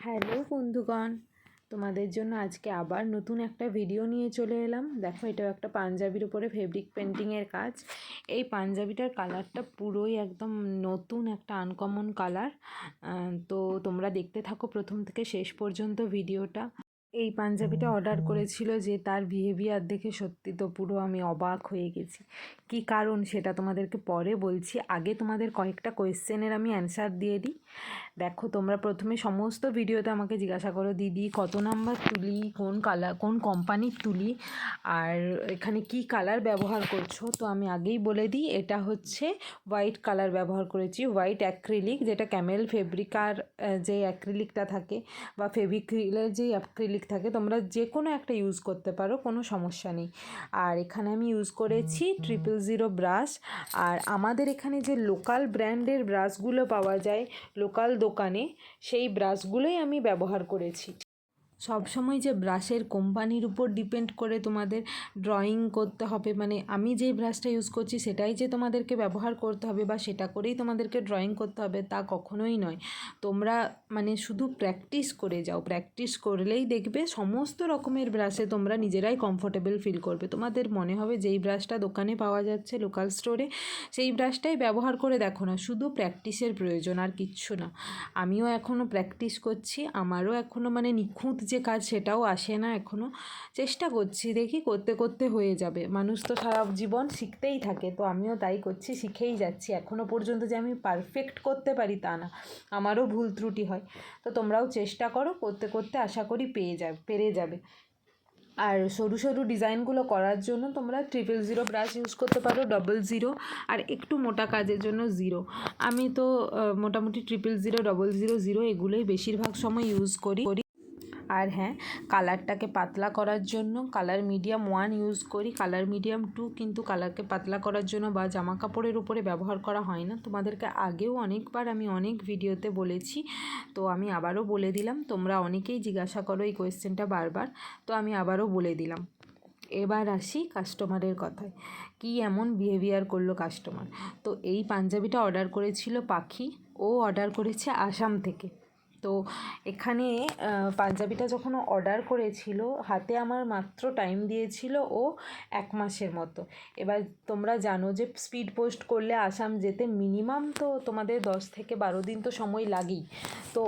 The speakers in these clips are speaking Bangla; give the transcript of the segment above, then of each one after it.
হ্যালো বন্ধুগণ, তোমাদের জন্য আজকে আবার নতুন একটা ভিডিও নিয়ে চলে এলাম। দেখো, এটাও একটা পাঞ্জাবির উপরে ফেব্রিক পেন্টিংয়ের কাজ। এই পাঞ্জাবিটার কালারটা পুরোই একদম নতুন একটা আনকমন কালার তো তোমরা দেখতে থাকো প্রথম থেকে শেষ পর্যন্ত ভিডিওটা এই পাঞ্জাবিটা অর্ডার করেছিল যে তার বিহেভিয়ার দেখে সত্যি তো পুরো আমি অবাক হয়ে গেছি। কি কারণ সেটা তোমাদেরকে পরে বলছি। আগে তোমাদের কয়েকটা কোয়েশ্চেনের আমি অ্যান্সার দিয়ে দিই। দেখো তোমরা প্রথমে সমস্ত ভিডিওতে আমাকে জিজ্ঞাসা করো দিদি কত নাম্বার তুলি? কোন কালার কোন কোম্পানির তুলি? আর এখানে কি কালার ব্যবহার করছ? তো আমি আগেই বলে দিই এটা হচ্ছে হোয়াইট কালার ব্যবহার করেছি। হোয়াইট অ্যাক্রিলিক যেটা ক্যামেল ফেব্রিকার যে অ্যাক্রিলিকটা থাকে বা ফেব্রিক্রিলের যে অ্যাক্রিলিক থাকে, তোমরা যে কোনো একটা ইউজ করতে পারো, কোনো সমস্যা নেই। আর এখানে আমি ইউজ করেছি ট্রিপল জিরো ব্রাশ আর আমাদের এখানে যে লোকাল ব্র্যান্ডের ব্রাশগুলো পাওয়া যায় লোকাল দোকানে, সেই ব্রাশগুলোই আমি ব্যবহার করেছি। সবসময় যে ব্রাশের কোম্পানির উপর ডিপেন্ড করে তোমাদের ড্রয়িং করতে হবে মানে আমি যেই ব্রাশটা ইউজ করছি সেটাই যে তোমাদেরকে ব্যবহার করতে হবে বা সেটা করেই তোমাদেরকে ড্রয়িং করতে হবে তা কখনোই নয়। তোমরা মানে শুধু প্র্যাকটিস করে যাও প্র্যাকটিস করলেই দেখবে সমস্ত রকমের ব্রাশে তোমরা নিজেরাই কমফোর্টেবল ফিল করবে। তোমাদের মনে হবে যেই ব্রাশটা দোকানে পাওয়া যাচ্ছে লোকাল স্টোরে সেই ব্রাশটাই ব্যবহার করে দেখো না, শুধু প্র্যাকটিসের প্রয়োজন আর কিচ্ছু না। আমিও এখনও প্র্যাকটিস করছি, আমারও এখনও মানে নিখুঁত যে কাজ সেটাও আসে না এখনও চেষ্টা করছি, দেখি করতে করতে হয়ে যাবে। মানুষ তো সারা জীবন শিখতেই থাকে, তো আমিও তাই করছি, শিখেই যাচ্ছি। এখনও পর্যন্ত যে আমি পারফেক্ট করতে পারি তা না, আমারও ভুল ত্রুটি হয়। তো তোমরাও চেষ্টা করো, করতে করতে আশা করি পেয়ে যাবে পেরে যাবে। আর সরু সরু ডিজাইনগুলো করার জন্য তোমরা ট্রিপল জিরো ব্রাশ ইউজ করতে পারো ডবল জিরো আর একটু মোটা কাজের জন্য জিরো আমি তো মোটামুটি triple zero double zero zero এগুলোই বেশিরভাগ সময় ইউজ করি। আর হ্যাঁ কালারটাকে পাতলা করার জন্য কালার মিডিয়াম ওয়ান ইউজ করি। কালার মিডিয়াম টু কিন্তু কালারকে পাতলা করার জন্য বা জামা কাপড়ের উপরে ব্যবহার করা হয় না। তোমাদেরকে আগেও অনেকবার আমি অনেক ভিডিওতে বলেছি, তো আমি আবারও বলে দিলাম, তোমরা অনেকেই জিজ্ঞাসা করো এই কোয়েশ্চেনটা বারবার, তো আমি আবারও বলে দিলাম। এবার আসি কাস্টমারের কথায়। কি এমন বিহেভিয়ার করল কাস্টমার তো এই পাঞ্জাবিটা অর্ডার করেছিল পাখি। ও অর্ডার করেছে আসাম থেকে। তো এখানে পাঞ্জাবিটা যখন অর্ডার করেছিল, হাতে আমার মাত্র টাইম দিয়েছিল ও এক মাসের মতো। এবার তোমরা জানো যে স্পিড পোস্ট করলে আসাম যেতে মিনিমাম তো তোমাদের দশ থেকে বারো দিন তো সময় লাগেই। তো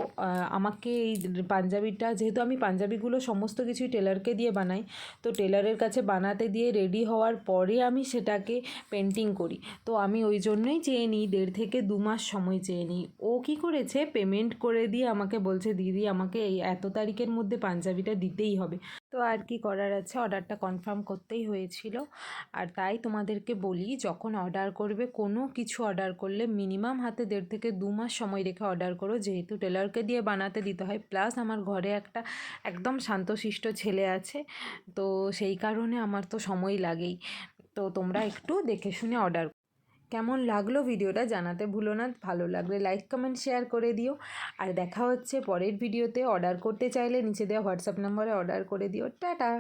আমাকে এই পাঞ্জাবিটা, যেহেতু আমি পাঞ্জাবিগুলো সমস্ত কিছুই টেলারকে দিয়ে বানাই, তো টেলারের কাছে বানাতে দিয়ে রেডি হওয়ার পরে আমি সেটাকে পেন্টিং করি। তো আমি ওই জন্যই চেয়ে নিই, দেড় থেকে দু মাস সময় চেয়ে নিই। ও কী করেছে পেমেন্ট করে দিয়ে আমাকে বলছে, দিদি, আমাকে এই এত তারিখের মধ্যে পাঞ্জাবিটা দিতেই হবে। তো আর কি করার আছে, অর্ডারটা কনফার্ম করতেই হয়েছিল। আর তাই তোমাদেরকে বলি, যখন অর্ডার করবে, কোনো কিছু অর্ডার করলে মিনিমাম হাতে দেড় থেকে দু মাস সময় রেখে অর্ডার করো। যেহেতু টেলারকে দিয়ে বানাতে দিতে হয় প্লাস আমার ঘরে একটা একদম শান্তশিষ্ট ছেলে আছে, তো সেই কারণে আমার তো সময় লাগেই। তো তোমরা একটু দেখে শুনে অর্ডার কেমন লাগল ভিডিওটা জানাতে ভুলো না, ভালো লাগলে লাইক কমেন্ট শেয়ার করে দিও। আর দেখা হচ্ছে পরের ভিডিওতে অর্ডার করতে চাইলে নিচে দেওয়া হোয়াটসঅ্যাপ নম্বরে অর্ডার করে দিও। টাটা!